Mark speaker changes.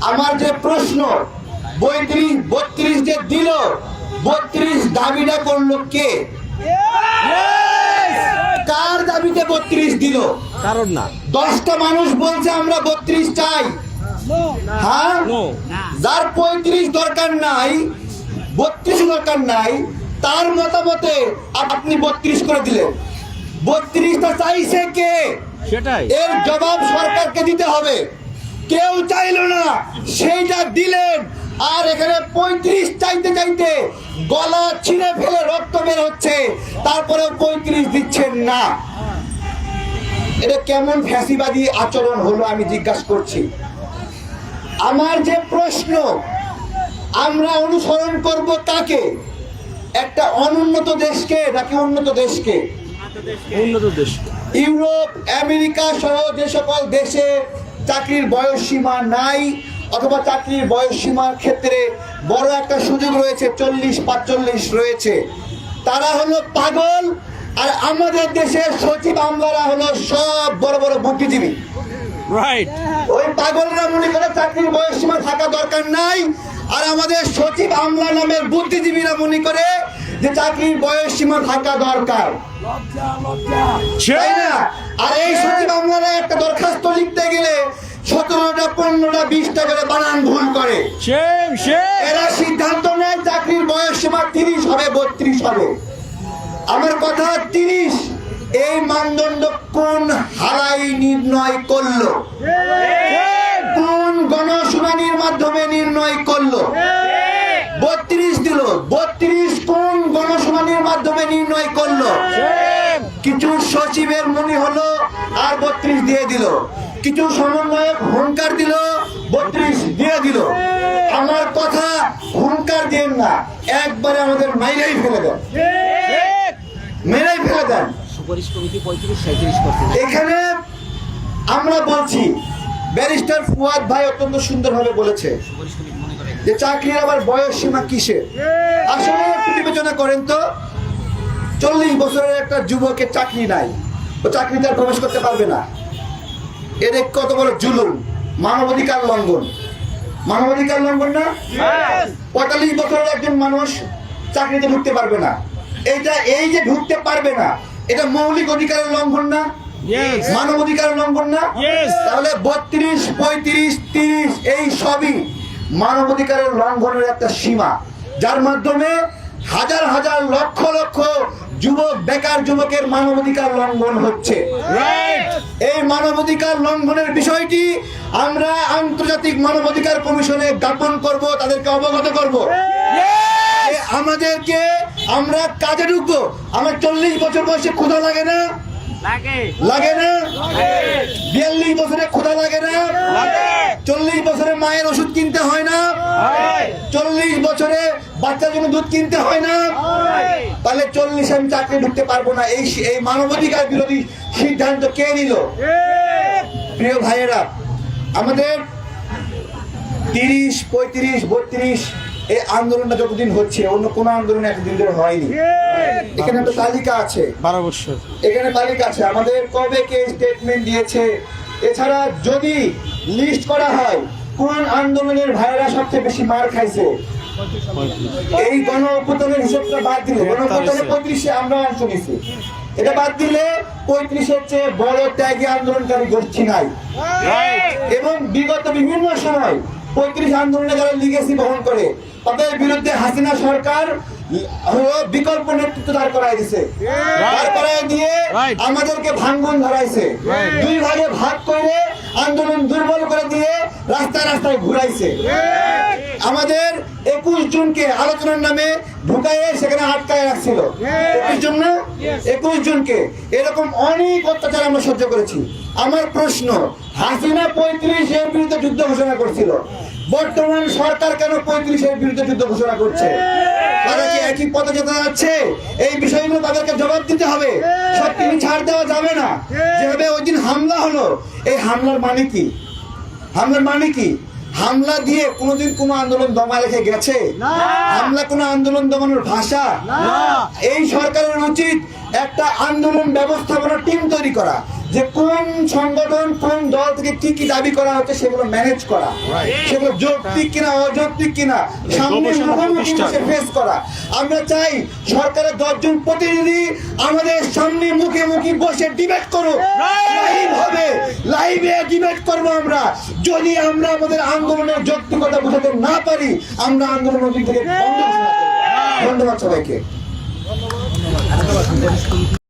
Speaker 1: আমার যে প্রশ্ন বত্রিশ বত্রিশ যে দিল বত্রিশ দাবিটা করল কে? কার দাবিতে বত্রিশ দিল?
Speaker 2: কারণ না।
Speaker 1: দশটা মানুষ বলছে আমরা বত্রিশ চাই। হ্যাঁ? যার পঁয়ত্রিশ দরকার নাই বত্রিশ দরকার নাই তার মতামতে আপনি বত্রিশ করে দিলেন। বত্রিশটা চাইছে কে?
Speaker 2: সেটাই।
Speaker 1: এর জবাব সরকারকে দিতে হবে। কেউ চাইলো না। সেইটা দিলেন। আর এখানে পঁয়ত্রিশ চাইতে চাইতে গলা ছিঁড়ে ফেলে রক্ত বের হচ্ছে। তারপরে পঁয়ত্রিশ দিচ্ছেন না। এটা কেমন ফ্যাসিবাদী আচরণ হলো আমি জিজ্ঞাসা করছি। আমার যে প্রশ্ন আমরা অনুসরণ করব তাকে একটা অনুন্নত দেশকে নাকি উন্নত দেশকে?
Speaker 2: উন্নত দেশ।
Speaker 1: ইউরোপ আমেরিকা সহ যে সকল দেশে চাকরির বয়স সীমা নাই অথবা চাকরির বয়স সীমার ক্ষেত্রে বড় একটা সুযোগ রয়েছে চল্লিশ পাঁচচল্লিশ রয়েছে। তারা হলো পাগল আর আমাদের দেশের সচিব আমলারা হলো সব বড় বড় বুদ্ধিজীবী।
Speaker 2: রাইট
Speaker 1: ওই পাগলরা মনে করে চাকরির বয়স সীমা থাকা দরকার নাই আর আমাদের সচিব আমলা নামের বুদ্ধিজীবীরা মনে করে যে চাকরির বয়স সীমা থাকা দরকার। তাই না? আর এই সচিব আমলারা একটা দরখাস্ত লিখতে গেলে সতেরোটা পনেরোটা বিশটা করে বানান ভুল করে।
Speaker 2: সেম সেম
Speaker 1: এরা সিদ্ধান্ত নেয় চাকরির বয়স সীমা তিরিশ হবে বত্রিশ হবে। আমার কথা তিরিশ। এই মানদণ্ড কোন হারাই নির্ণয় করল? কোন গণশুনানির মাধ্যমে নির্ণয় করল? বত্রিশ দিল। বত্রিশ কোন গণশুনানির মাধ্যমে নির্ণয় করল। কিছু সচিবের মনে হলো আর বত্রিশ দিয়ে দিল। কিছু সমন্বয়ক হুঙ্কার দিল বত্রিশ দিয়ে দিল। আমার কথা হুঙ্কার দেন না একবারে আমাদের মাইরেই ফেলে দেন। মেরেই ফেলে দেন। এখানে আমরা বলছি ব্যারিস্টার ফুয়াদ ভাই অত্যন্ত সুন্দরভাবে বলেছে যে চাকরির আবার বয়স সীমা কিসে আসলে একটু বিবেচনা করেন তো চল্লিশ বছরের একটা যুবকের চাকরি নাই ও চাকরিতে আর প্রবেশ করতে পারবে না। এর কত বড় জুলুম মানবাধিকার লঙ্ঘন। মানবাধিকার লঙ্ঘন না? পঁয়তাল্লিশ বছরের একজন মানুষ চাকরিতে ঢুকতে পারবে না। এইটা এই যে ঢুকতে পারবে না এটা মৌলিক অধিকারের লঙ্ঘন না?
Speaker 2: Yes.
Speaker 1: মানব অধিকারের লঙ্ঘন না? তাহলে বত্রিশ পঁয়ত্রিশ তিরিশ এই সবই মানবাধিকারের লঙ্ঘনের একটা সীমা। যার মাধ্যমে হাজার হাজার লক্ষ লক্ষ যুবক বেকার যুবকের মানবাধিকার লঙ্ঘন হচ্ছে। এই মানবাধিকার লঙ্ঘনের বিষয়টি আমরা আন্তর্জাতিক মানবাধিকার কমিশনে জ্ঞাপন করব তাদেরকে অবগত করব। আমাদেরকে আমরা কাজে ঢুকবো। আমার চল্লিশ বছর বয়সে ক্ষুধা লাগে না?
Speaker 3: লাগে।
Speaker 1: না? বিয়াল্লিশ বছরে খোদা লাগে না? চল্লিশ বছরে মায়ের ওষুধ কিনতে হয় না? চল্লিশ বছরে বাচ্চার জন্য দুধ কিনতে হয় না? তাহলে চল্লিশ আমি চাকরি ঢুকতে পারব না। এই এই মানবাধিকার বিরোধী সিদ্ধান্ত কে নিল? প্রিয় ভাইয়েরা আমাদের তিরিশ পঁয়ত্রিশ বত্রিশ এই আন্দোলনটা যতদিন হচ্ছে অন্য কোনো আন্দোলন এতদিন ধরে হয়নি। এখানে একটা তালিকা আছে।
Speaker 2: বারো বছর।
Speaker 1: এখানে তালিকা আছে আমাদের কবে কে স্টেটমেন্ট দিয়েছে? এছাড়া যদি লিস্ট করা হয় কোন আন্দোলনের ভাইরা সবচেয়ে বেশি মার খাইছে? এই গণ অভ্যুত্থানের হিসেবটা বাদ দিলে গণ পঁয়ত্রিশে আমরা অংশ নিছি। এটা বাদ দিলে পঁয়ত্রিশের চেয়ে বড় ত্যাগী আন্দোলনকারী গোষ্ঠী নাই। এবং বিগত বিভিন্ন সময় পঁয়ত্রিশ আন্দোলনে যারা লিগেসি বহন করে তাদের বিরুদ্ধে হাসিনা সরকার বিকল্প নেতৃত্ব দাঁড় করাই দিছে। দাঁড় করাই দিয়ে আমাদেরকে ভাঙ্গন ধরাইছে। দুই ভাগে ভাগ করে আন্দোলন দুর্বল করে দিয়ে রাস্তায় রাস্তায় ঘুরাইছে। আমাদের একুশ জনকে আলোচনার নামে ঢুকাইয়ে সেখানে আটকায় রাখছিল। একুশ জন না? একুশ জুনকে। এরকম অনেক অত্যাচার আমরা সহ্য করেছি। আমার প্রশ্ন হাসিনা পঁয়ত্রিশ এর বিরুদ্ধে যুদ্ধ ঘোষণা করছিল। বর্তমান সরকার কেন পঁয়ত্রিশ এর বিরুদ্ধে যুদ্ধ ঘোষণা করছে? তারা কি একই পথে যেতে যাচ্ছে? এই বিষয়গুলো তাদেরকে জবাব দিতে হবে। সব তিনি ছাড় দেওয়া যাবে না। যেভাবে ওই দিন হামলা হলো এই হামলার মানে কি? হামলার মানে কি? হামলা দিয়ে কোনোদিন কোনো আন্দোলন দমা রেখে গেছে? হামলা কোনো আন্দোলন দমানোর ভাষা? এই সরকারের উচিত একটা আন্দোলন ব্যবস্থাপনা টিম তৈরি করা যে কোন সংগঠন কোন দল থেকে কি কি দাবি করা হচ্ছে সেগুলো ম্যানেজ করা। সেগুলো যৌক্তিক কিনা অযৌক্তিক কিনা সামনে মুখোমুখি ফেস করা। আমরা চাই সরকারের দশজন প্রতিনিধি আমাদের সামনে মুখে মুখে বসে ডিবেট করুক। লাইভ হবে। লাইভে ডিবেট করব আমরা। যদি আমরা আমাদের আন্দোলনের যৌক্তিকতা বোঝাতে না পারি আমরা আন্দোলন থেকে বন্ধ ধন্যবাদ সবাইকে। すみません。